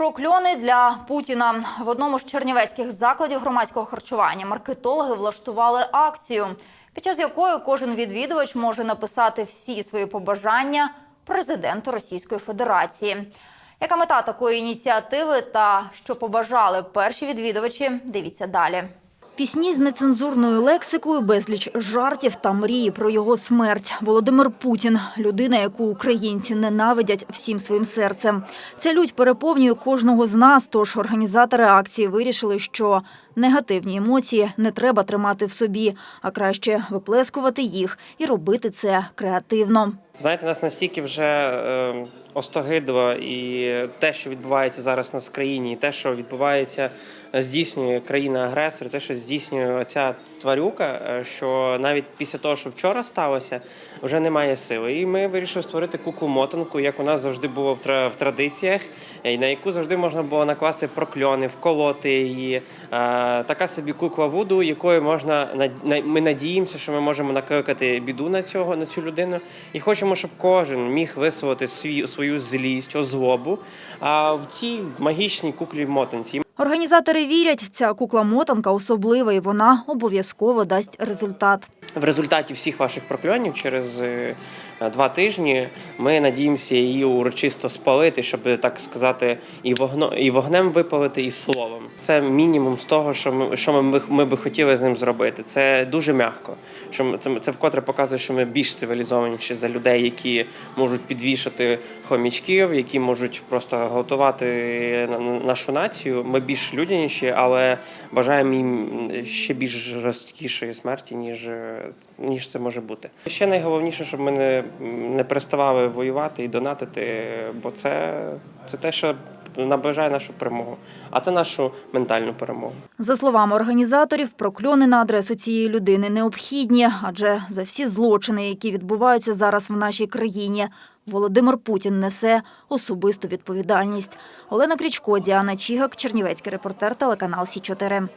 Прокльони для Путіна в одному з чернівецьких закладів громадського харчування маркетологи влаштували акцію, під час якої кожен відвідувач може написати всі свої побажання президенту Російської Федерації. Яка мета такої ініціативи та що побажали перші відвідувачі? Дивіться далі. Пісні з нецензурною лексикою, безліч жартів та мрії про його смерть. Володимир Путін – людина, яку українці ненавидять всім своїм серцем. Ця лють переповнює кожного з нас, тож організатори акції вирішили, що негативні емоції не треба тримати в собі, а краще виплескувати їх і робити це креативно. Знаєте, нас настільки вже е, остогидло і те, що відбувається зараз в країні, і те, що відбувається, здійснює країна-агресор, те, що здійснює оця тварюка, е, що навіть після того, що вчора сталося, вже немає сили. І ми вирішили створити куклу-мотанку, як у нас завжди було в тра- в традиціях, е, на яку завжди можна було накласти прокльони, вколоти її. Е, Така собі кукла Вуду, якою можна на- ми надіємося, що ми можемо накликати біду на цього на цю людину. І хочемо, щоб кожен міг висловити свою злість, озлобу. А в цій магічній куклі мотанці. Організатори вірять, ця кукла-мотанка особлива і вона обов'язково дасть результат. В результаті всіх ваших прокльонів через е, два тижні ми надіємося її урочисто спалити, щоб так сказати, і вогно і вогнем випалити, і словом. Це мінімум з того, що ми що ми, ми, би хотіли з ним зробити. Це дуже м'яко. Що це, це вкотре показує, що ми більш цивілізованіші за людей, які можуть підвішати хомічків, які можуть просто готувати на- на- нашу націю. Ми більш людяніші, але бажаємо їм ще більш жорсткішої смерті, ніж, ніж це може бути. Ще найголовніше, щоб ми не, не переставали воювати і донатити, бо це, це те, що наближає нашу перемогу, а це нашу ментальну перемогу. За словами організаторів, прокльони на адресу цієї людини необхідні, адже за всі злочини, які відбуваються зараз в нашій країні, Володимир Путін несе особисту відповідальність. Олена Крічко, Діана Чігак, Чернівецький репортер, телеканал Сі 4